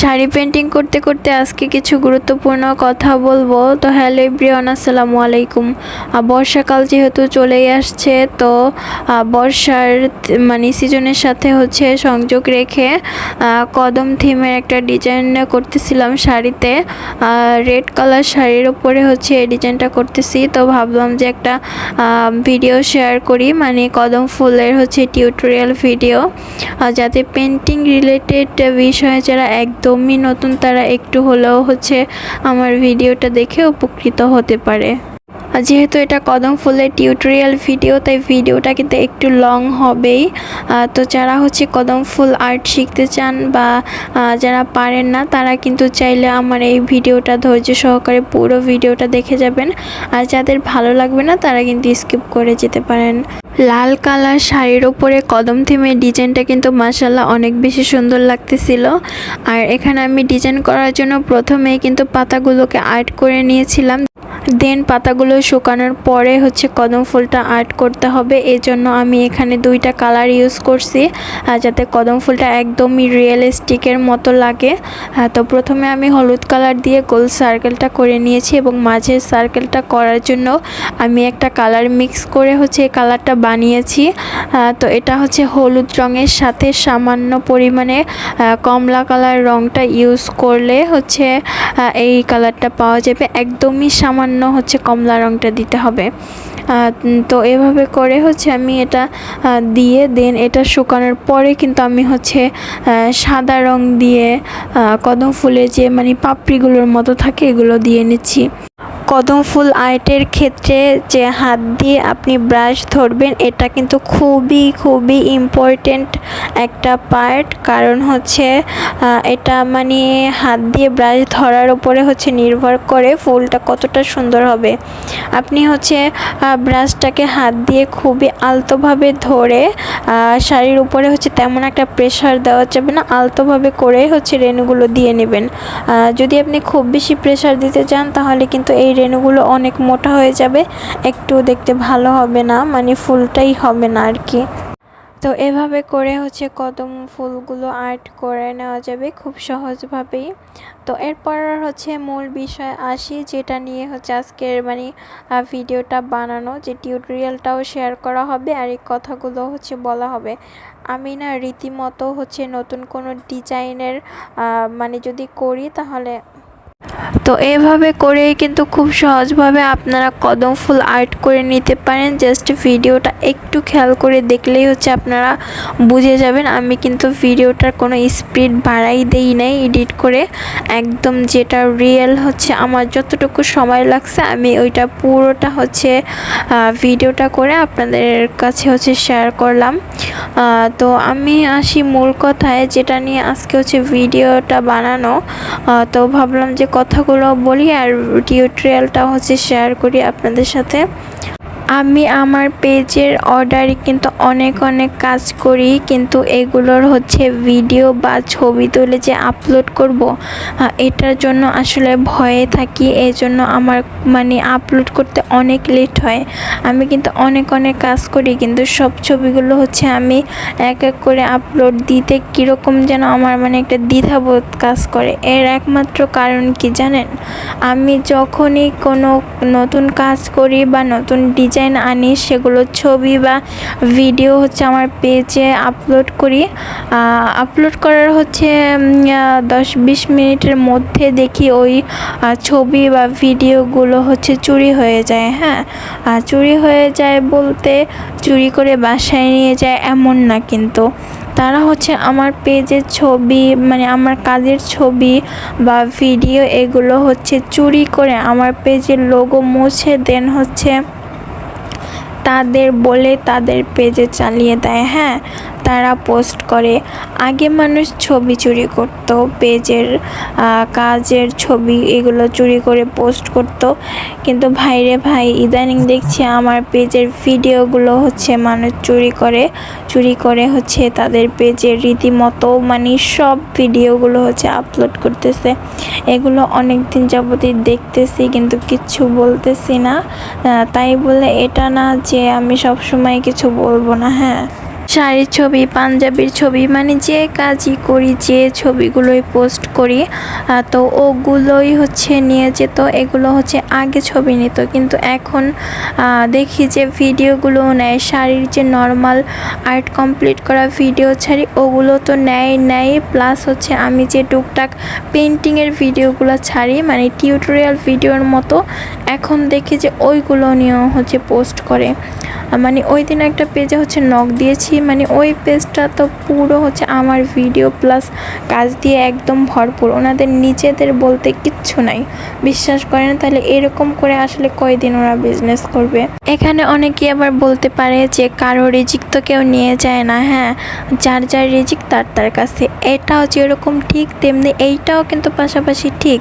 Sari painting করতে করতে আজকে কিছু গুরুত্বপূর্ণ কথা বলব। তো হ্যালো এভরিওয়ান আসসালামু আলাইকুম। বর্ষাকাল যেহেতু চলেই আসছে, তো বর্ষার মানে সিজনের সাথে হচ্ছে সংযোগ রেখে কদম থিমের একটা ডিজাইন করতেছিলাম শাড়িতে। রেড কালার শাড়ির উপরে হচ্ছে এই ডিজাইনটা করতেছি। তো ভাবলাম যে একটা ভিডিও শেয়ার করি মানে কদম ফুলের হচ্ছে টিউটোরিয়াল ভিডিও যাতে পেন্টিং রিলেটেড বিষয়ে যারা একদমই নতুন তারা একটু হলেও হচ্ছে আমার ভিডিওটা দেখে উপকৃত হতে পারে। যেহেতু এটা কদম ফুলের টিউটোরিয়াল ভিডিও তাই ভিডিওটা কিন্তু একটু লং হবেই। তো যারা হচ্ছে কদম ফুল আর্ট শিখতে চান বা যারা পারেন না, তারা কিন্তু চাইলে আমার এই ভিডিওটা ধৈর্য সহকারে পুরো ভিডিওটা দেখে যাবেন। আর যাদের ভালো লাগবে না, তারা কিন্তু স্কিপ করে যেতে পারেন। লাল কালার শাড়ির উপরে কদম থিমের ডিজাইনটা কিন্তু মাসাল্লাহ অনেক বেশি সুন্দর লাগতেছিল। আর এখানে আমি ডিজাইন করার জন্য প্রথমেই কিন্তু পাতাগুলোকে আর্ট করে নিয়েছিলাম। দেন পাতাগুলো শুকানোর পরে হচ্ছে কদম ফুলটা আর্ট করতে হবে। এই জন্য আমি এখানে দুইটা কালার ইউজ করছি যাতে কদম ফুলটা একদমই রিয়েলিস্টিকের মতো লাগে। তো প্রথমে আমি হলুদ কালার দিয়ে গোল সার্কেলটা করে নিয়েছি এবং মাঝের সার্কেলটা করার জন্য আমি একটা কালার মিক্স করে হচ্ছে এই কালারটা বানিয়েছি। তো এটা হচ্ছে হলুদ রঙের সাথে সামান্য পরিমাণে কমলা কালার রঙটা ইউজ করলে হচ্ছে এই কালারটা পাওয়া যাবে। একদমই সামান্য হচ্ছে কমলা রঙটা দিতে হবে। তো এভাবে করে হচ্ছে আমি এটা দিয়ে দেন এটা শুকানোর পরে কিন্তু আমি হচ্ছে সাদা রং দিয়ে কদম ফুলে যে মানে পাপড়িগুলোর মতো থাকে এগুলো দিয়ে নিচ্ছি। কদম ফুল আর্টের ক্ষেত্রে যে হাত দিয়ে আপনি ব্রাশ ধরবেন, এটা কিন্তু খুবই খুবই ইম্পর্টেন্ট একটা পার্ট কারণ হচ্ছে এটা মানে হাত দিয়ে ব্রাশ ধরার উপরে হচ্ছে নির্ভর করে ফুলটা কতটা সুন্দর হবে। আপনি হচ্ছে ব্রাশটাকে হাত দিয়ে খুবই আলতোভাবে ধরে শাড়ির উপরে হচ্ছে তেমন একটা প্রেশার দেওয়া যাবে না, আলতোভাবে করে হচ্ছে রেণুগুলো দিয়ে নেবেন। যদি আপনি খুব বেশি প্রেশার দিতে চান, তাহলে কিন্তু এই রেণুগুলো অনেক মোটা হয়ে যাবে, একটু দেখতে ভালো হবে না মানে ফুলটাই হবে না আর কি। তো এভাবে করে হচ্ছে কদম ফুলগুলো আর্ট করে নেওয়া যাবে খুব সহজভাবেই। তো এরপর হচ্ছে মূল বিষয় আসি, যেটা নিয়ে হচ্ছে আজকের মানে ভিডিওটা বানানো, যে টিউটোরিয়ালটাও শেয়ার করা হবে আর এই কথাগুলো হচ্ছে বলা হবে। আমি না রীতিমতো হচ্ছে নতুন কোনো ডিজাইনের মানে যদি করি তাহলে তো এভাবে করেই কিন্তু খুব সহজভাবে আপনারা কদম ফুল আর্ট করে নিতে পারেন। জাস্ট ভিডিওটা একটু খেয়াল করে দেখলেই হচ্ছে আপনারা বুঝে যাবেন। আমি কিন্তু ভিডিওটার কোনো স্পিড বাড়াই দেই নাই এডিট করে। একদম যেটা রিয়েল হচ্ছে আমার যতটুকু সময় লাগছে, আমি ওইটা পুরোটা হচ্ছে ভিডিওটা করে আপনাদের কাছে হচ্ছে শেয়ার করলাম। তো আমি আসি মূল কথায়, যেটা নিয়ে আজকে হচ্ছে ভিডিওটা বানানো। তো ভাবলাম যে কথাগুলো বলি আর টিউটোরিয়ালটা হচ্ছে শেয়ার করি আপনাদের সাথে। আমি আমার পেজের অর্ডারে কিন্তু অনেক অনেক কাজ করি, কিন্তু এগুলোর হচ্ছে ভিডিও বা ছবি তুলে যে আপলোড করব এটার জন্য আসলে ভয়ে থাকি এই জন্য আমার মানে আপলোড করতে অনেক লেট হয়। আমি কিন্তু অনেক অনেক কাজ করি, কিন্তু সব ছবিগুলো হচ্ছে আমি এক এক করে আপলোড দিতে কীরকম যেন আমার মানে একটা দ্বিধাবোধ কাজ করে। এর একমাত্র কারণ কি জানেন? আমি যখনই কোনো নতুন কাজ করি বা নতুন ডিজাইন আনি, সেগুলো ছবি বা ভিডিও হচ্ছে আমার পেজে আপলোড করি। আপলোড করার হচ্ছে দশ বিশ মিনিটের মধ্যে দেখি ওই ছবি বা ভিডিওগুলো হচ্ছে চুরি হয়ে যায় হ্যাঁ? চুরি হয়ে যায় বলতে চুরি করে বাসায় নিয়ে যায় এমন না কিন্তু। তারা হচ্ছে আমার পেজের ছবি মানে আমার কাজের ছবি বা ভিডিও এগুলো হচ্ছে চুরি করে আমার পেজের লোগো মুছে দেন হচ্ছে তাদের বলে তাদের পেজে চালিয়ে দেয় হ্যাঁ? তারা পোস্ট করে, আগে মানুষ ছবি চুরি করতো, পেজের কাজের ছবি এগুলো চুরি করে পোস্ট করতো। কিন্তু ভাইরে ভাই, ইদানিং দেখছি আমার পেজের ভিডিওগুলো হচ্ছে মানুষ চুরি করে চুরি করে হচ্ছে তাদের পেজের রীতিমতো মানে সব ভিডিওগুলো হচ্ছে আপলোড করতেছে। এগুলো অনেক দিন যাবতই দেখতেছি কিন্তু কিচ্ছু বলতেছি না। তাই বলে এটা না যে আমি সব সময় কিছু বলব না হ্যাঁ। শাড়ির ছবি পাঞ্জাবির ছবি মানে যে কাজই করি যে ছবিগুলোই পোস্ট করি। তো ওগুলোই হচ্ছে নিয়ে যেত। এগুলো হচ্ছে আগে ছবি নিত। কিন্তু এখন দেখি যে ভিডিওগুলো নেয়। শাড়ির যে নর্মাল আর্ট কমপ্লিট করা ভিডিও ছাড়ি ওগুলো তো নেয় নেয়। প্লাস হচ্ছে আমি যে টুকটাক পেন্টিংয়ের ভিডিওগুলো ছাড়ি মানে টিউটোরিয়াল ভিডিওর মতো, এখন দেখি যে ওইগুলো নিয়েও হচ্ছে পোস্ট করে। মানে ওই দিন একটা পেজে হচ্ছে নক দিয়েছি। মানে ওই পেজটা তো পুরো হচ্ছে আমার ভিডিও প্লাস কাজ দিয়ে একদম ভরপুর। ওনাদের নিজেদের বলতে কিচ্ছু নাই। বিশ্বাস করেন, তাহলে এরকম করে আসলে কয়দিন ওরা বিজনেস করবে? এখানে অনেকেই আবার বলতে পারে যে, কারও রিজিক তো কেউ নিয়ে যায় না হ্যাঁ? যার যার রিজিক, তার তার কাছে। এটাও যেরকম ঠিক, তেমনি এইটাও কিন্তু পাশাপাশি ঠিক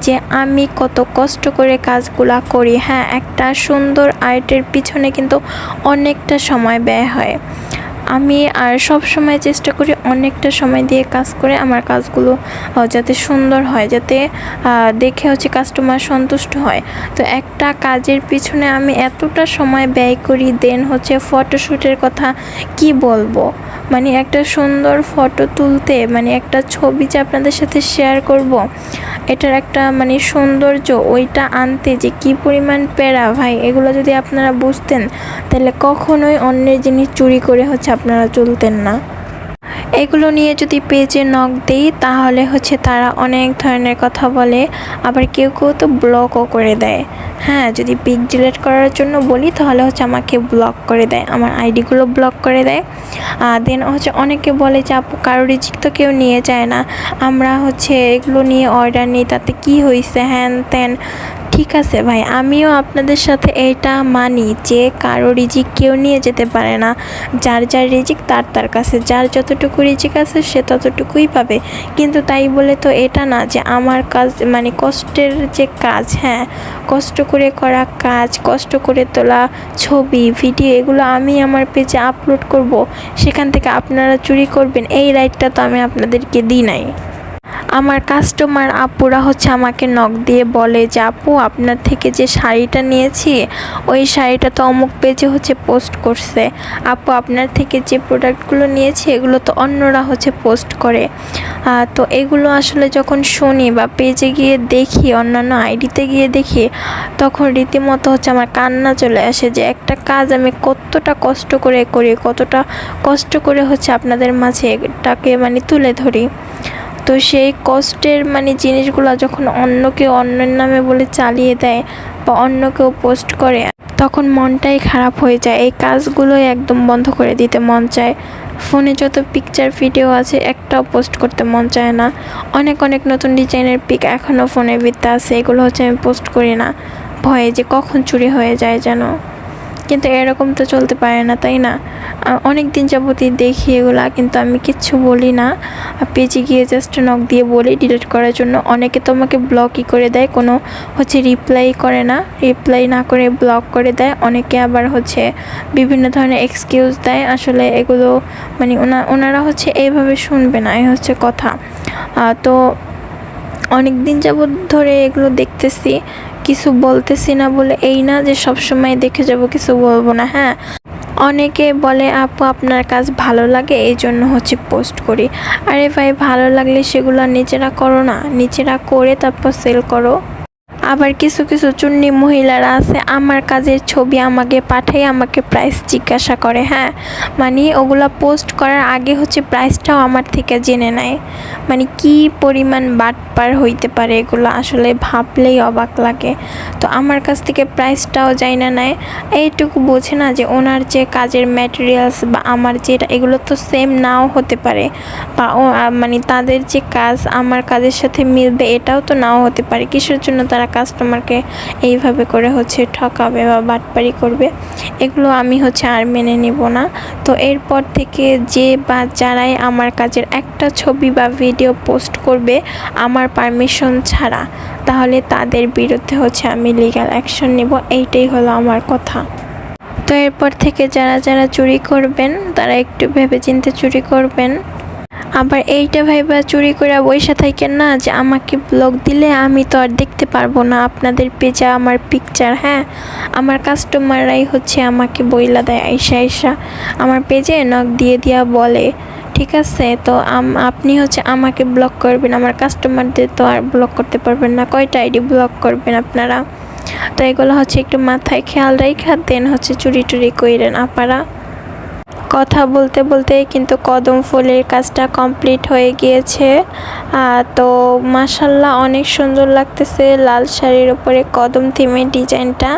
যে, আমি কত কষ্ট করে কাজগুলা করি হ্যাঁ? একটা সুন্দর আর্টের পিছনে কিন্তু অনেকটা সময় ব্যয় হয়। আমি আর সব সময় চেষ্টা করি অনেকটা সময় দিয়ে কাজ করে আমার কাজগুলো যাতে সুন্দর হয়, যাতে দেখে হচ্ছে কাস্টমার সন্তুষ্ট হয়। তো একটা কাজের পিছনে আমি এতটা সময় ব্যয় করি দেন হচ্ছে ফটোশ্যুটের কথা কি বলব? মানে একটা সুন্দর ফটো তুলতে মানে একটা ছবি যে আপনাদের সাথে শেয়ার করব এটার একটা মানে সৌন্দর্য, ওইটা আনতে যে কি পরিমাণ প্যারা ভাই, এগুলো যদি আপনারা বুঝতেন, তাহলে কখনোই অন্যের জিনিস চুরি করে হচ্ছে আপনারা চলতেন না। এগুলো নিয়ে যদি পেজে নক দিই, তাহলে হচ্ছে তারা অনেক ধরনের কথা বলে। আবার কেউ কেউ তো ব্লকও করে দেয়। হ্যাঁ যদি পিক ডিলেট করার জন্য বলি, তাহলে হচ্ছে আমাকে ব্লক করে দেয়। আমার আইডিগুলো ব্লক করে দেয়। আর দেন হচ্ছে অনেকে বলে যে, আপু কারও রিজিক তো কেউ নিয়ে যায় না। আমরা হচ্ছে এগুলো নিয়ে অর্ডার নিই, তাতে কি হয়েছে হ্যান ত্যান। ঠিক আছে ভাই, আমিও আপনাদের সাথে এটা মানি যে কারও রিজিক কেউ নিয়ে যেতে পারে না। যার যার রিজিক তার তার কাছে, যার যতটুকু রিজিক আছে সে ততটুকুই পাবে। কিন্তু তাই বলে তো এটা না যে আমার কাজ মানে কষ্টের যে কাজ হ্যাঁ কষ্ট করে করা কাজ, কষ্ট করে তোলা ছবি, ভিডিও, এগুলো আমি আমার পেজে আপলোড করব। সেখান থেকে আপনারা চুরি করবেন, এই রাইটটা তো আমি আপনাদেরকে দিই নাই। আমার কাস্টমার আপুরা হচ্ছে আমাকে নখ দিয়ে বলে যে, আপু, আপনার থেকে যে শাড়িটা নিয়েছি, ওই শাড়িটা তো অমুক পেজে হচ্ছে পোস্ট করছে। আপু, আপনার থেকে যে প্রোডাক্টগুলো নিয়েছি, এগুলো তো অন্যরা হচ্ছে পোস্ট করে। তো এগুলো আসলে যখন শুনি বা পেজে গিয়ে দেখি, অন্যান্য আইডিতে গিয়ে দেখি, তখন রীতিমতো হচ্ছে আমার কান্না চলে আসে যে, একটা কাজ আমি কতটা কষ্ট করে করি, কতটা কষ্ট করে হচ্ছে আপনাদের মাঝে এটাকে মানে তুলে ধরি। তো সেই কষ্টের মানে জিনিসগুলো যখন অন্য কেউ অন্যের নামে বলে চালিয়ে দেয় বা অন্য কেউ পোস্ট করে, তখন মনটাই খারাপ হয়ে যায়। এই কাজগুলোই একদম বন্ধ করে দিতে মন চায়। ফোনে যত পিকচার ভিডিও আছে, একটাও পোস্ট করতে মন চায় না। অনেক অনেক নতুন ডিজাইনের পিক এখনও ফোনের ভিত্তে আছে। এগুলো হচ্ছে আমি পোস্ট করি না। ভয়ে যে কখন চুরি হয়ে যায় যেন। কিন্তু এরকম তো চলতে পারে না, তাই না? অনেক দিন যাবতই দেখি এগুলা, কিন্তু আমি কিচ্ছু বলি না। পেজে গিয়ে জাস্ট নক দিয়ে বলি ডিলিট করার জন্য। অনেকে তো আমাকে ব্লকই করে দেয়, কোনো হচ্ছে রিপ্লাই করে না। রিপ্লাই না করে ব্লক করে দেয়। অনেকে আবার হচ্ছে বিভিন্ন ধরনের এক্সকিউজ দেয়। আসলে এগুলো মানে ওনা, ওনারা হচ্ছে এইভাবে শুনবে না, এই হচ্ছে কথা। তো অনেক দিন যাবৎ ধরে এগুলো দেখতেছি। কিছু বলতেছি না বলে এই না যে সব সময় দেখে যাব, কিছু বলব না হ্যাঁ? অনেকে বলে, আপু, আপনার কাজ ভালো লাগে, এই জন্য হচ্ছে পোস্ট করি। আরে ভাই, ভালো লাগলে সেগুলো নিজেরা করো না। নিজেরা করে তারপর সেল করো। আবার কিছু কিছু চুন্নি মহিলারা আছে, আমার কাজের ছবি আমাকে পাঠাই আমাকে প্রাইস জিজ্ঞাসা করে হ্যাঁ? মানে ওগুলা পোস্ট করার আগে হচ্ছে প্রাইসটাও আমার থেকে জেনে নেয়। মানে কি পরিমাণ বাটপার হইতে পারে এগুলো আসলে ভাবলেই অবাক লাগে। তো আমার কাছ থেকে প্রাইসটাও যাই না নেয়। এইটুকু বোঝে না যে ওনার যে কাজের ম্যাটেরিয়ালস বা আমার যেটা এগুলো তো সেম নাও হতে পারে। বা মানে তাদের যে কাজ আমার কাজের সাথে মিলবে, এটাও তো নাও হতে পারে। কিসের জন্য তারা কাস্টমারকে এইভাবে করে হচ্ছে ঠকাবে বা বাটপারি করবে, এগুলো আমি হচ্ছে আর মেনে নেব না। তো এরপর থেকে যে বা যারাই আমার কাজের একটা ছবি বা ভিডিও পোস্ট করবে আমার পারমিশন ছাড়া, তাহলে তাদের বিরুদ্ধে হচ্ছে আমি লিগ্যাল অ্যাকশন নেব, এইটাই হলো আমার কথা। তো এরপর থেকে যারা যারা চুরি করবেন, তারা একটু ভেবেচিন্তে চুরি করবেন। আবার এইটা ভাইবা চুরি করে বসে থাকেন না যে আমাকে ব্লগ দিলে আমি তো আর দেখতে পারব না। আপনাদের পেজে আমার পিকচার হ্যাঁ? আমার কাস্টমাররাই হচ্ছে আমাকে বইলা দেয় আইসা আইসা। আমার পেজে নখ দিয়ে দিয়া বলে, ঠিক আছে, তো আপনি হচ্ছে আমাকে ব্লক করবেন। আমার কাস্টমারদের তো আর ব্লক করতে পারবেন না। কয়টা আইডি ব্লক করবেন আপনারা? তো এগুলো হচ্ছে একটু মাথায় খেয়াল রেখা দেন হচ্ছে চুরি টুরি কইরেন আপারা। কথা বলতে বলতে কিন্তু কদম ফুলের কাজটা কমপ্লিট হয়ে গিয়েছে। তো মাসাল্লাহ অনেক সুন্দর লাগতেছে লাল শাড়ির উপরে কদম থিমের ডিজাইনটা।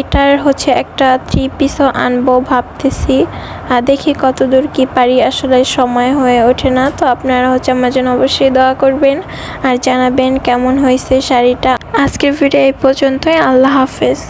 এটার হচ্ছে একটা থ্রি পিসও আনব ভাবতেছি। দেখি কত দূর কি পারি, আসলে সময় হয়ে ওঠে না। তো আপনারা হচ্ছে আমার জন্য অবশ্যই দোয়া করবেন আর জানাবেন কেমন হয়েছে শাড়িটা। আজকের ভিডিও এই পর্যন্তই, আল্লাহ হাফেজ।